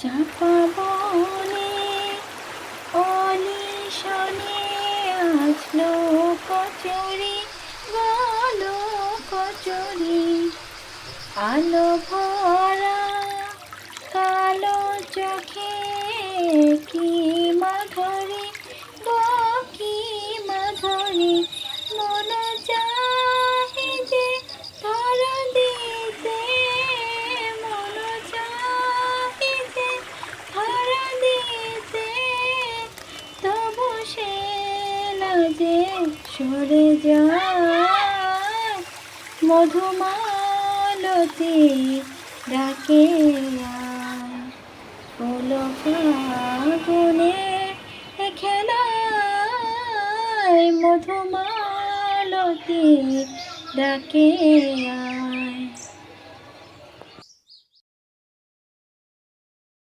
চাপা বনে অনিশনে আসলো কচুরি বলো কচুরি আলো ভরা কালো চোখে কি মাধুরী, গো কি মাধুরী, মন চাহে সে লাজে সরে যায় মধুমালতি ডাকে হলো ফাগুনে খেলায়। মধুমালতি ডাকে আয়।